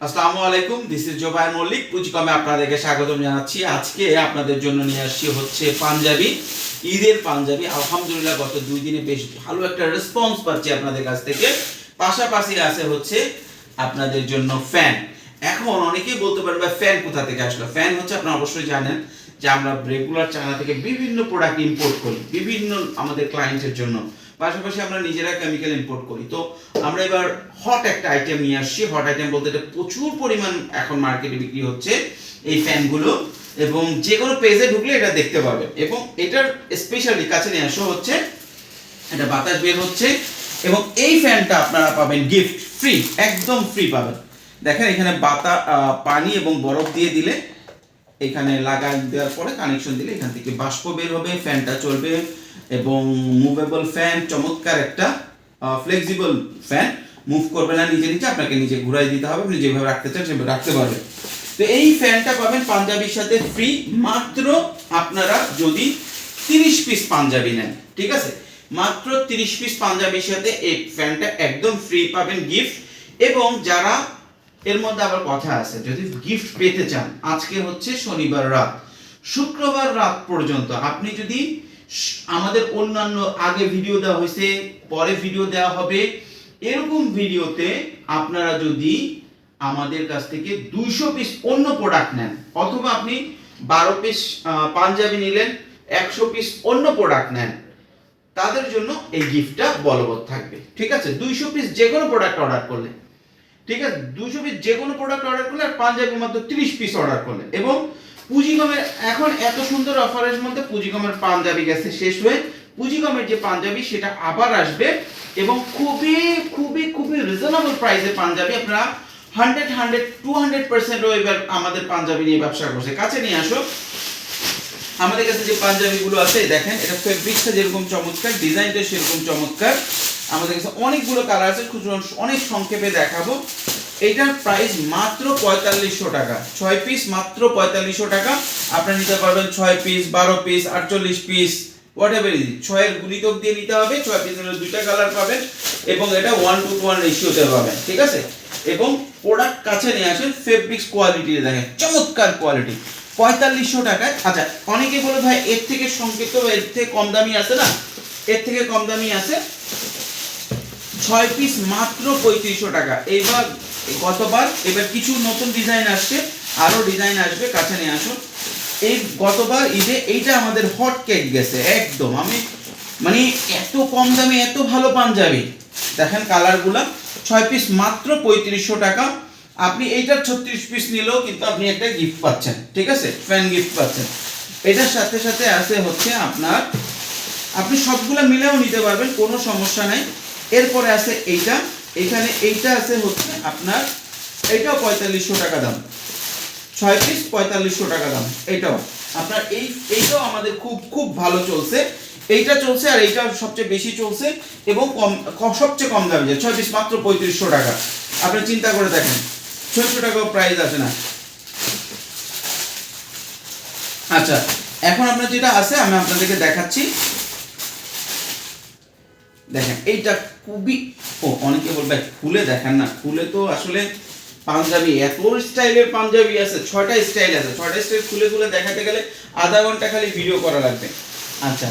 আসসালামু আলাইকুম this is Jobai Mallick পুঁজিকমে আপনাদেরকে স্বাগতম জানাচ্ছি। আজকে আপনাদের জন্য নিয়ে আসছি হচ্ছে পাঞ্জাবি, ঈদের পাঞ্জাবি। আলহামদুলিল্লাহ গত দুই দিনে বেশ ভালো একটা রেসপন্স পাচ্ছি আপনাদের কাছ থেকে। পাশাপাশি আছে হচ্ছে আপনাদের জন্য ফ্যান এখন অনেকেই বলতে ভাই ফ্যান কোথা থেকে আসলো? ফ্যান হচ্ছে আপনারা অবশ্যই জানেন যে আমরা রেগুলার চায়না থেকে বিভিন্ন প্রোডাক্ট ইম্পোর্ট করি, বিভিন্ন আমাদের ক্লায়েন্টের জন্য। পাশাপাশি আমরা নিজেরা কেমিক্যাল ইম্পোর্ট করি। তো আমরা এবার হট একটা আইটেম নিয়ে আসছি। হট আইটেম বলতে এটা প্রচুর পরিমাণ এখন মার্কেটে বিক্রি হচ্ছে এই ফ্যানগুলো এবং যে কোনো পেজে ঢুকলে এটা দেখতে পাবে। এবং এটার স্পেশালি কাছে নিয়ে আসা হচ্ছে এটা বাতাস বের হচ্ছে এবং এই ফ্যানটা আপনারা পাবেন গিফট ফ্রি একদম ফ্রি পাবেন। দেখেন এখানে বাতা পানি এবং বরফ দিয়ে দিলে এখানে লাগা দেওয়ার পরে কানেকশন দিলে এখান থেকে বাষ্প বের হবে ফ্যানটা চলবে। এবং মুভেবল ফ্যান চমৎকার একটা ফ্লেক্সিবল ফ্যান মুভ করবে না নিজে নিজে, আপনাকে নিজে ঘুরাই দিতে হবে, আপনি যেভাবে রাখতে চান সেভাবে রাখতে পারবেন। তো এই ফ্যানটা পাবেন পাঞ্জাবির সাথে ফ্রি মাত্র আপনারা যদি তিরিশ পিস পাঞ্জাবি নেন, ঠিক আছে? মাত্র তিরিশ পিস পাঞ্জাবির সাথে এই ফ্যানটা একদম ফ্রি পাবেন গিফট এবং যারা, এর মধ্যে আবার কথা আছে, যদি গিফট পেতে চান, আজকে হচ্ছে শনিবার রাত, শুক্রবার রাত পর্যন্ত আপনি যদি আমাদের অন্যান্য আগে ভিডিও দেওয়া হয়েছে, পরে ভিডিও দেওয়া হবে। এরকম ভিডিওতে আপনারা যদি আমাদের কাছ থেকে দুইশো পিস অন্য প্রোডাক্ট নেন, অথবা আপনি বারো পিস পাঞ্জাবি নিলেন, একশো পিস অন্য প্রোডাক্ট নেন, তাদের জন্য এই গিফটটা বলবৎ থাকবে। ঠিক আছে? দুইশো পিস যে কোনো প্রোডাক্ট অর্ডার করলে। ঠিক আছে? দুশো পিস যে কোনো প্রোডাক্ট অর্ডার করলে আর পাঞ্জাবি মাত্র তিরিশ পিস অর্ডার করলে। এবং পুঁজিকমের এখন এত সুন্দর অফারের মধ্যে পুঁজিকমের পাঞ্জাবি গেছে শেষ হয়ে পুঁজিকমের যে পাঞ্জাবি সেটা আবার আসবে এবং খুবই খুবই খুবই রিজনেবল প্রাইসে পাঞ্জাবি আপনারা হান্ড্রেড হান্ড্রেড টু হান্ড্রেড পার্সেন্টও এবার আমাদের পাঞ্জাবি নিয়ে ব্যবসা করছে। কাছে নিয়ে আসো। আমাদের কাছে যে পাঞ্জাবিগুলো আছে, দেখেন, এটা ফেব্রিক্সটা যেরকম চমৎকার ডিজাইনটা সেরকম চমৎকার। আমাদের কাছে অনেকগুলো কালার আছে খুব অনেক সংক্ষেপে দেখাবো। এইটার প্রাইস মাত্র পঁয়তাল্লিশশো টাকা। ছয় পিস মাত্র পঁয়তাল্লিশশো টাকা। আপনারা নিতে পারবেন ছয় পিস বারো পিস আটচল্লিশ পিস হোয়াট এভার ইজ ছয়ের গুণিতক দিয়ে নিতে হবে, ছয় পিস হলে দুইটা কালার পাবেন এবং এটা ওয়ান টু ওয়ান রেশিওতে পাবেন, ঠিক আছে? এবং প্রোডাক্ট কাছে নিয়ে আসেন ফেব্রিক্স কোয়ালিটি দেখেন, চমৎকার কোয়ালিটি পঁয়তাল্লিশশো টাকায় আচ্ছা অনেকে বলে ভাই, এর থেকে বা এর থেকে কম দামি আছে না? এর থেকে কম দামি আছে। ছয় পিস মাত্র পঁয়ত্রিশশো টাকা। এইবার গতবার, এবার কিছু নতুন ডিজাইন আসছে, আরও ডিজাইন আসবে, কাছে নিয়ে আসুন। এই গতবার ঈদে এইটা আমাদের হট কেক গেছে, একদম। আমি মানে এত কম দামে এত ভালো পাঞ্জাবি। দেখেন কালারগুলা, ছয় পিস মাত্র পঁয়ত্রিশশো টাকা। আপনি এইটার ছত্রিশ পিস নিলেও কিন্তু আপনি একটা গিফট পাচ্ছেন, ঠিক আছে? ফ্যান গিফট পাচ্ছেন। এটার সাথে সাথে আছে হচ্ছে আপনার, আপনি সবগুলো মিলেও নিতে পারবেন, কোনো সমস্যা নাই। এরপরে আছে এইটা। এখানে এইটা আছে হচ্ছে আপনার এইটাও পঁয়তাল্লিশশো টাকা দাম। ছয় পিস পঁয়তাল্লিশশো টাকা দাম, এটাও। আপনার এই, এইটাও আমাদের খুব খুব ভালো চলছে। এইটা চলছে আর এইটা সবচেয়ে বেশি চলছে এবং কম সবচেয়ে কম দামে যায়। ছয় পিস মাত্র পঁয়ত্রিশশো টাকা। আপনি চিন্তা করে দেখেন, ছয়শো টাকাও প্রাইস আছে না। আচ্ছা এখন আপনার যেটা আছে, আমি আপনাদেরকে দেখাচ্ছি। দেখেন, এইটা খুবই ও, অনেকে বলবে, খুলে দেখেন না, খুলে তো আসলে পাঞ্জাবি, এত স্টাইলের পাঞ্জাবি আছে, ছয়টা স্টাইল আছে, ছয়টা স্টাইল খুলে খুলে দেখাতে গেলে আধা ঘণ্টা খালি ভিডিও করা লাগবে। আচ্ছা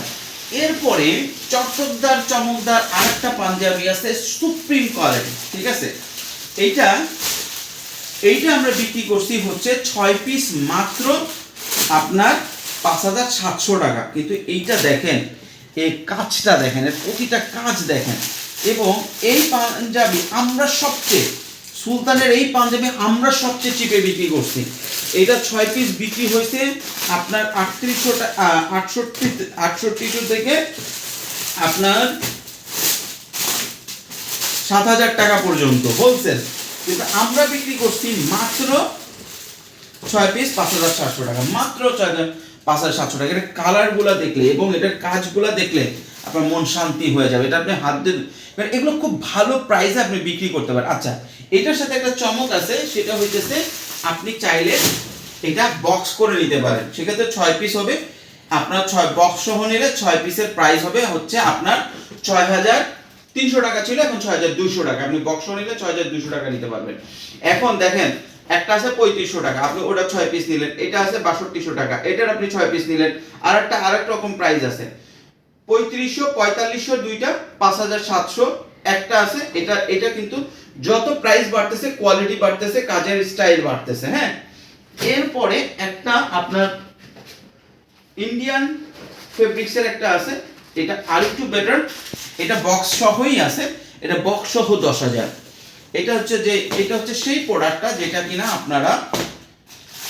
এরপরে চটকদার চমকদার আরেকটা পাঞ্জাবি আছে সুপ্রিম কোয়ালিটি ঠিক আছে? এইটা এইটা আমরা বিক্রি করছি হচ্ছে ছয় পিস মাত্র আপনার পাঁচ হাজার সাতশো টাকা। কিন্তু এইটা দেখেন এই কাজটা দেখেন প্রতিটা কাজ দেখেন। এবং এই পাঞ্জাবি আমরা সবচেয়ে, সুলতানের এই পাঞ্জাবি আমরা সবচেয়ে চিপে বিক্রি করছি। এটা ছয় পিস বিক্রি হয়েছে আপনার আটত্রিশশো আটষট্টি আটষট্টিশো থেকে আপনার সাত হাজার টাকা পর্যন্ত হোলসেল কিন্তু আমরা বিক্রি করছি মাত্র ছয় পিস পাঁচ হাজার সাতশো টাকা, মাত্র ছয় হাজার। পাঁচ হাজার সাতশো টাকা। এটা কালারগুলো দেখলে এবং এটার কাজগুলো দেখলে আপনার মন শান্তি হয়ে যাবে। এটা আপনি হাত দিয়ে মানে এগুলো খুব ভালো প্রাইসে আপনি বিক্রি করতে পারেন। আচ্ছা এটার সাথে একটা চমক আছে, সেটা হইতেছে আপনি চাইলে এটা বক্স করে নিতে পারেন। সেক্ষেত্রে ছয় পিস হবে। আপনার ছয় বক্স সহ নিলে ছয় পিসের প্রাইস হবে হচ্ছে আপনার ছয় হাজার তিনশো টাকা ছিল, এখন ছয় হাজার দুইশো টাকা। আপনি বক্স নিলে ছয় হাজার দুইশো টাকা নিতে পারবেন। এখন দেখেন একটা আছে পঁয়ত্রিশশো টাকা। আপনি ওটা ছয় পিস নিলেন, এটা আছে বাষট্টিশো টাকা, এটার আপনি ছয় পিস নিলেন। আর একটা আরেক রকম প্রাইস আছে। পঁয়ত্রিশশো, পঁয়তাল্লিশশো দুইটা, পাঁচ হাজার সাতশো, একটা আছে, এটা এটা কিন্তু যত প্রাইস বাড়তেছে কোয়ালিটি বাড়তেছে, কাজের স্টাইল বাড়তেছে হ্যাঁ? এরপরে একটা আপনার ইন্ডিয়ান ফেব্রিক্সের একটা আছে, এটা আরেকটু বেটার এটা বক্স সহই আছে, এটা বক্স সহ দশ হাজার। এটা হচ্ছে যে, এটা হচ্ছে সেই প্রোডাক্টটা যেটা কিনা আপনারা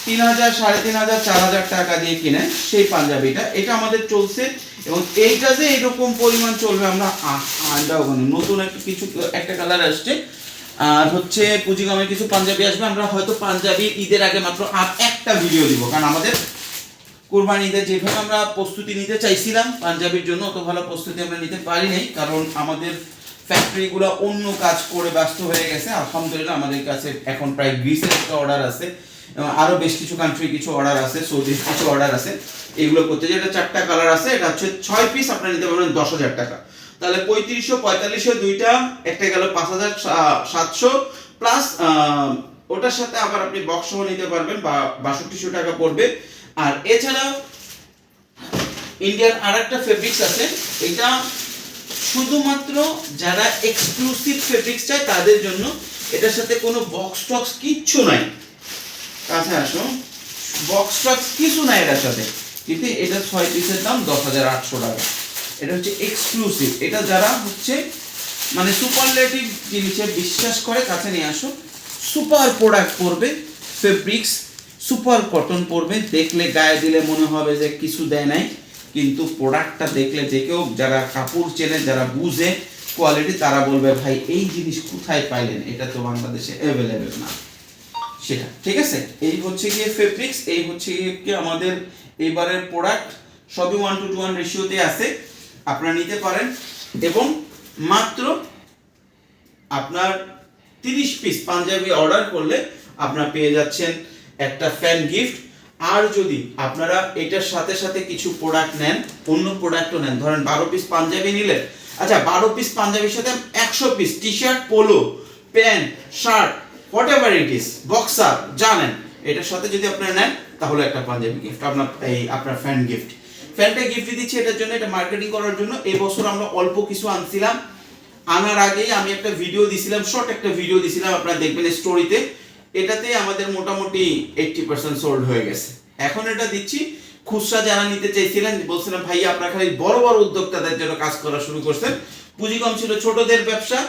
তিন হাজার, সাড়ে তিন হাজার, চার হাজার টাকা দিয়ে কিনে সেই পাঞ্জাবিটা। এটা আমাদের চলছে এবং এইটা যে এরকম পরিমাণ চলবে, আমরা আন্ডাও নতুন একটা কিছু, একটা কালার আসছে। আর হচ্ছে পুঁজিগমে কিছু পাঞ্জাবি আসবে, আমরা হয়তো পাঞ্জাবি ঈদের আগে মাত্র আর একটা ভিডিও দিব, কারণ আমাদের কোরবানি ঈদের যেভাবে আমরা প্রস্তুতি নিতে চাইছিলাম, পাঞ্জাবির জন্য অত ভালো প্রস্তুতি আমরা নিতে পারি নাই কারণ আমাদের ফ্যাক্টরিগুলো অন্য কাজ করে ব্যস্ত হয়ে গেছে। আলহামদুলিল্লাহ আমাদের কাছে এখন প্রায় গ্রিসের একটা অর্ডার আছে। এবং আরও বেশ কিছু কান্ট্রি কিছু অর্ডার আছে সৌদির কিছু অর্ডার আছে। এগুলো করতে যেটা চারটা কালার আছে, এটা হচ্ছে ছয় পিস আপনারা নিতে পারবেন দশ হাজার টাকা। তাহলে পঁয়ত্রিশশো, পঁয়তাল্লিশশো দুইটা, একটা গেল পাঁচ হাজার সাতশো। প্লাস ওটার সাথে আবার আপনি বক্স সহ নিতে পারবেন, বা বাষট্টিশো টাকা পড়বে। আর এছাড়াও ইন্ডিয়ান আর একটা ফেব্রিক্স আছে, এটা শুধুমাত্র যারা এক্সক্লুসিভ ফেব্রিক্স চায় তাদের জন্য এটার সাথে কোনো বক্স টক্স কিচ্ছু নাই। কাছে আসো বক্স টক্স কিছু নাই এটার সাথে। কিন্তু এটা ছয় পিসের দাম দশ হাজার আটশো টাকা। এটা হচ্ছে এক্সক্লুসিভ এটা যারা হচ্ছে মানে সুপারলেটিভ জিনিসে বিশ্বাস করে, কাছে নিয়ে আসো সুপার প্রোডাক্ট পরবে ফেব্রিক্স সুপার কটন পড়বে দেখলে গায়ে দিলে মনে হবে যে কিছু দেয় নাই। কিন্তু প্রোডাক্টটা দেখলে যে কেউ যারা কাপড় চেনে, যারা বুঝে কোয়ালিটি তারা বলবে, ভাই, এই জিনিস কোথায় পাইলেন? এটা তো বাংলাদেশে অ্যাভেলেবেল না। সেটা, ঠিক আছে? এই হচ্ছে গিয়ে ফেব্রিক্স এই হচ্ছে গিয়ে আমাদের এবারের প্রোডাক্ট সবই ওয়ান টু টু ওয়ান রেশিওতে আছে, আপনারা নিতে পারেন। এবং মাত্র আপনার তিরিশ পিস পাঞ্জাবি অর্ডার করলে আপনারা পেয়ে যাচ্ছেন একটা ফ্যান গিফট আর যদি আপনারা এটার সাথে সাথে কিছু প্রোডাক্ট নেন, অন্য প্রোডাক্টও নেন, ধরেন বারো পিস পাঞ্জাবি নিলেন আচ্ছা বারো পিস পাঞ্জাবির সাথে একশো piece T shirt polo pant shirt whatever it is boxer জানেন এটার সাথে যদি আপনারা নেন, তাহলে একটা পাঞ্জাবি গিফট আপনার, এই আপনার ফ্যান গিফট ফ্যানটা গিফট দিচ্ছি এটার জন্য, এটা মার্কেটিং করার জন্য। এবছর আমরা অল্প কিছু আনছিলাম। আনার আগেই আমি একটা ভিডিও দিছিলাম শর্ট একটা ভিডিও দিছিলাম, আপনারা দেখবেন স্টোরিতে এটাতে আমাদের মোটামুটি এইটটি পার্সেন্ট সোল্ড হয়ে গেছে। এখন এটা দিচ্ছি, খুচরা যারা নিতে চাইছিলেন, বলছিলাম ভাই আপনারা খালি বড় বড় উদ্যোক্তাদের জন্য কাজ করা শুরু করছেন। পুঁজি কম ছিল ছোটদের ব্যবসা,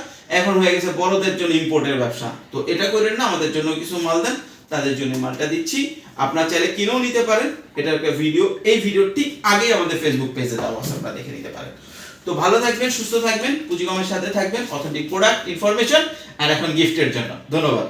এখন হয়ে গেছে বড়দের জন্য ইম্পোর্টের ব্যবসা। তো এটা করেন না, আমাদের জন্য কিছু মাল দেন, তাদের জন্য মালটা দিচ্ছি। আপনার চাইলে কিনেও নিতে পারেন, এটার একটা ভিডিও এই ভিডিও ঠিক আগেই আমাদের ফেসবুক পেজে দেওয়া আছে, আপনারা দেখে নিতে পারেন। তো ভালো থাকবেন, সুস্থ থাকবেন পুঁজিকমের সাথে থাকবেন অথেন্টিক প্রোডাক্ট ইনফরমেশন আর এখন গিফটের জন্য। ধন্যবাদ।